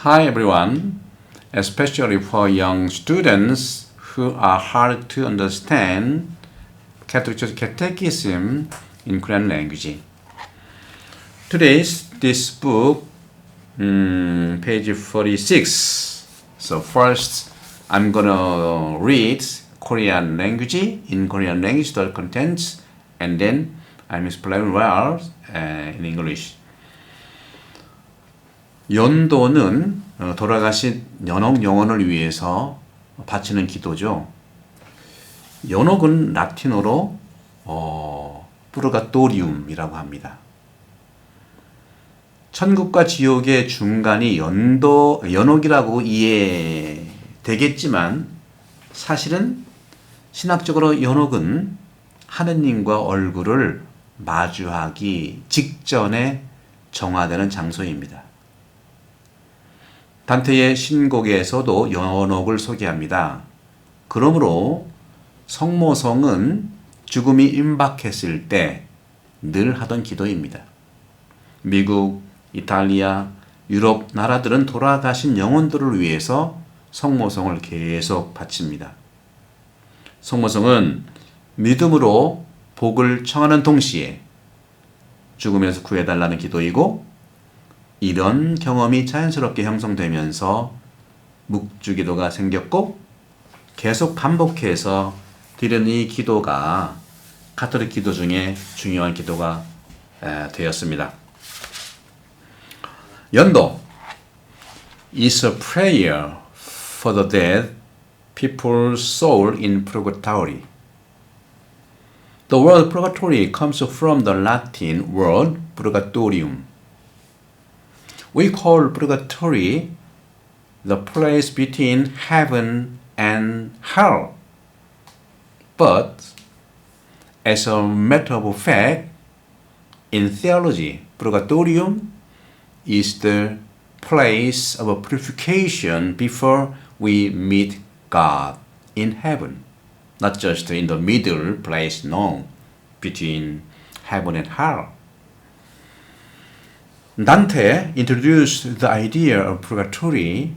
Hi everyone, especially for young students who are hard to understand Catholic Church Catechism in Korean language. Today's this book, mm, page 46. So first, I'm gonna read Korean language in Korean language the contents, and then I'm explaining well uh, in English. 연도는 어, 돌아가신 연옥 영혼을 위해서 바치는 기도죠. 연옥은 라틴어로 어, 프루가토리움이라고 합니다. 천국과 지옥의 중간이 연도 연옥이라고 이해되겠지만 사실은 신학적으로 연옥은 하느님과 얼굴을 마주하기 직전에 정화되는 장소입니다. 단테의 신곡에서도 연옥을 소개합니다. 그러므로 성모성은 죽음이 임박했을 때 늘 하던 기도입니다. 미국, 이탈리아, 유럽 나라들은 돌아가신 영혼들을 위해서 성모성을 계속 바칩니다. 성모성은 믿음으로 복을 청하는 동시에 죽음에서 구해달라는 기도이고 이런 경험이 자연스럽게 형성되면서 묵주기도가 생겼고 계속 반복해서 드리는 이 기도가 카톨릭 기도 중에 중요한 기도가 되었습니다. 연도 is a prayer for the dead people's soul in purgatory. The word purgatory comes from the Latin word purgatorium. We call purgatory the place between heaven and hell. But as a matter of fact, in theology, purgatorium is the place of purification before we meet God in heaven, not just in the middle place known between heaven and hell. Dante introduced the idea of purgatory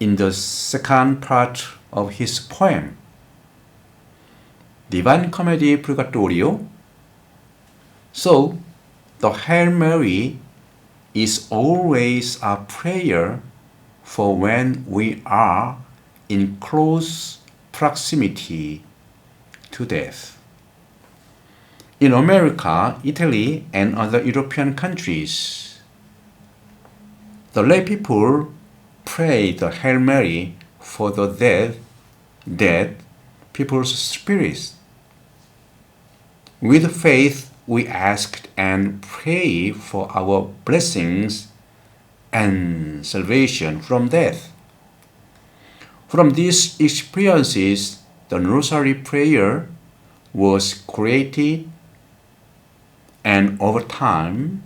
in the second part of his poem, Divine Comedy Purgatorio. So, the Hail Mary is always a prayer for when we are in close proximity to death. In America, Italy, and other European countries, the lay people pray the Hail Mary for the dead, dead people's spirits. With faith, we ask and pray for our blessings and salvation from death. From these experiences, the Rosary Prayer was created, and over time,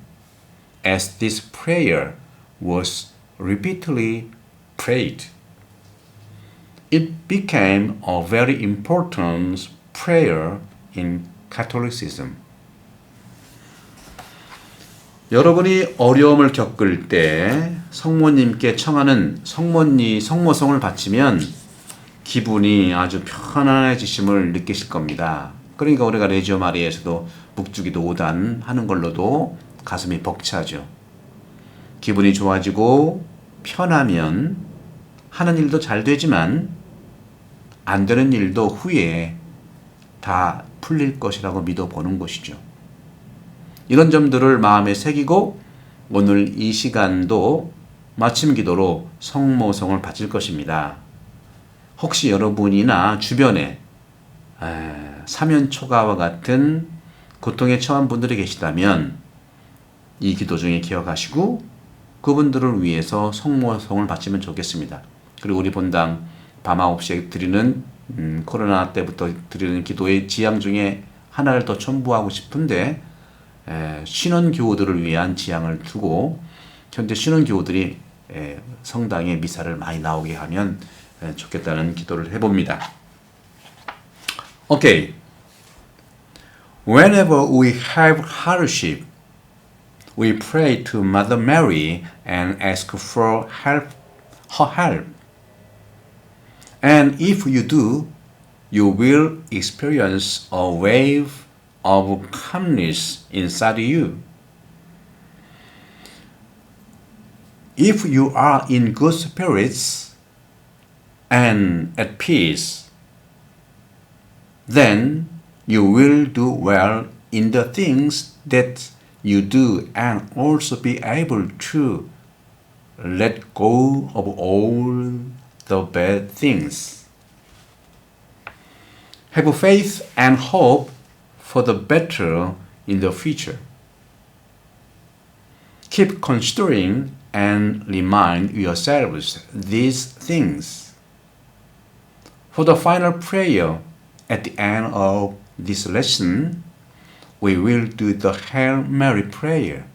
as this prayer was repeatedly prayed, it became a very important prayer in Catholicism. 여러분이 어려움을 겪을 때 성모님께 청하는 성모니 성모성을 바치면 기분이 아주 편안해지심을 느끼실 겁니다. 그러니까 우리가 레지오 마리에서도 묵주기도 5단 하는 걸로도 가슴이 벅차죠. 기분이 좋아지고 편하면 하는 일도 잘 되지만 안 되는 일도 후에 다 풀릴 것이라고 믿어보는 것이죠. 이런 점들을 마음에 새기고 오늘 이 시간도 마침 기도로 성모성을 바칠 것입니다. 혹시 여러분이나 주변에 사면초가와 같은 고통에 처한 분들이 계시다면 이 기도 중에 기억하시고 그분들을 위해서 성모성을 바치면 좋겠습니다. 그리고 우리 본당 밤 9시에 드리는 음, 코로나 때부터 드리는 기도의 지향 중에 하나를 더 첨부하고 싶은데 에, 신원교우들을 위한 지향을 두고 현재 신원교우들이 에, 성당에 미사를 많이 나오게 하면 에, 좋겠다는 기도를 해봅니다. Okay, whenever we have hardship, we pray to Mother Mary and ask for help, her help. And if you do, you will experience a wave of calmness inside you. If you are in good spirits and at peace, then you will do well in the things that you do and also be able to let go of all the bad things. Have faith and hope for the better in the future. Keep considering and remind yourselves these things. For the final prayer at the end of this lesson, we will do the Hail Mary prayer.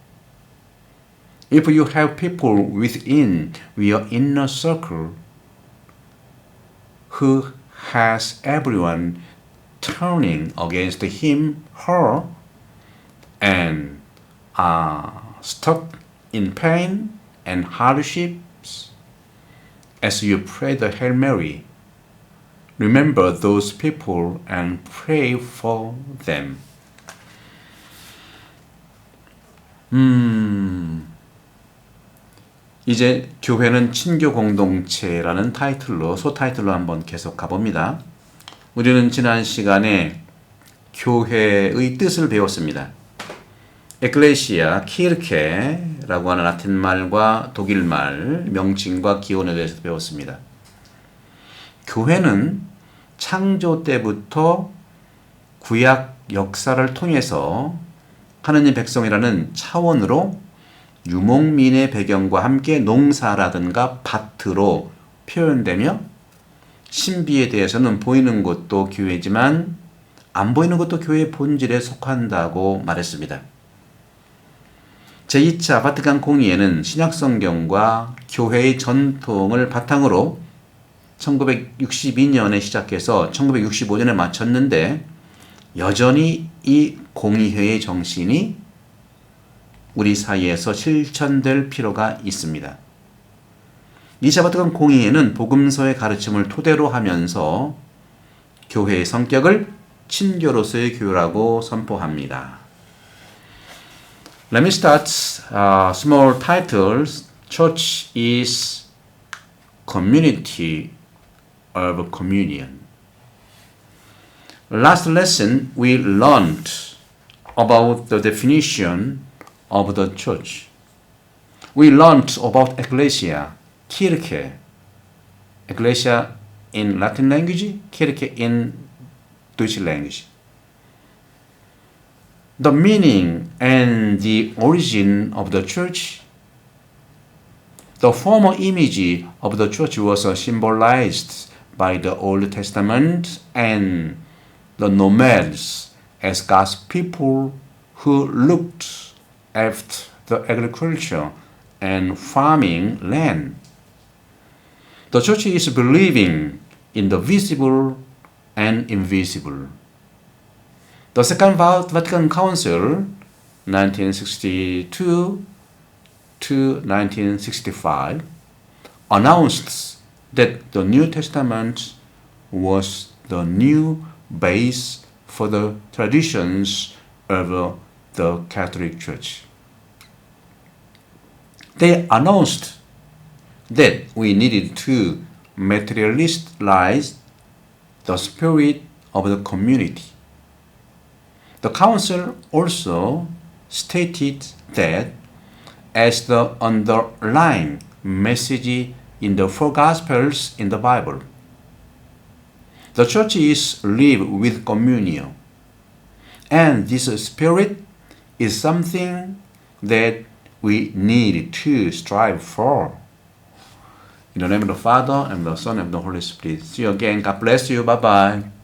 If you have people within your inner circle who has everyone turning against him, her, and are stuck in pain and hardships, as you pray the Hail Mary, remember those people and pray for them. 음, 이제 교회는 친교 공동체라는 타이틀로 소타이틀로 한번 계속 가봅니다. 우리는 지난 시간에 교회의 뜻을 배웠습니다. 에클레시아 키르케라고 하는 라틴 말과 독일 말 명칭과 기원에 대해서 배웠습니다. 교회는 창조 때부터 구약 역사를 통해서 하느님 백성이라는 차원으로 유목민의 배경과 함께 농사라든가 밭으로 표현되며 신비에 대해서는 보이는 것도 교회지만 안 보이는 것도 교회의 본질에 속한다고 말했습니다. 제2차 바티칸 공의회는 신약성경과 교회의 전통을 바탕으로 1962년에 시작해서 1965년에 마쳤는데 여전히 이 공의회의 정신이 우리 사이에서 실천될 필요가 있습니다. 이 샤바트간 공의회는 복음서의 가르침을 토대로 하면서 교회의 성격을 친교로서의 교회라고 선포합니다. Let me start uh, small titles. Church is community of communion. Last lesson we learned about the definition of the church. We learned about ecclesia, kirche. Ecclesia in Latin language, kirche in Deutsch language. The meaning and the origin of the church. The former image of the church was symbolized by the Old Testament and the nomads as God's people who looked after the agriculture and farming land. The church is believing in the visible and invisible. The Second Vatican Council, 1962 to 1965, announced that the New Testament was the new base for the traditions of the Catholic Church. They announced that we needed to materialize the spirit of the community. The Council also stated that as the underlying message in the four Gospels in the Bible, the church is live with communion. And this spirit is something that we need to strive for. In the name of the Father, and the Son, and the Holy Spirit. See you again. God bless you. Bye bye.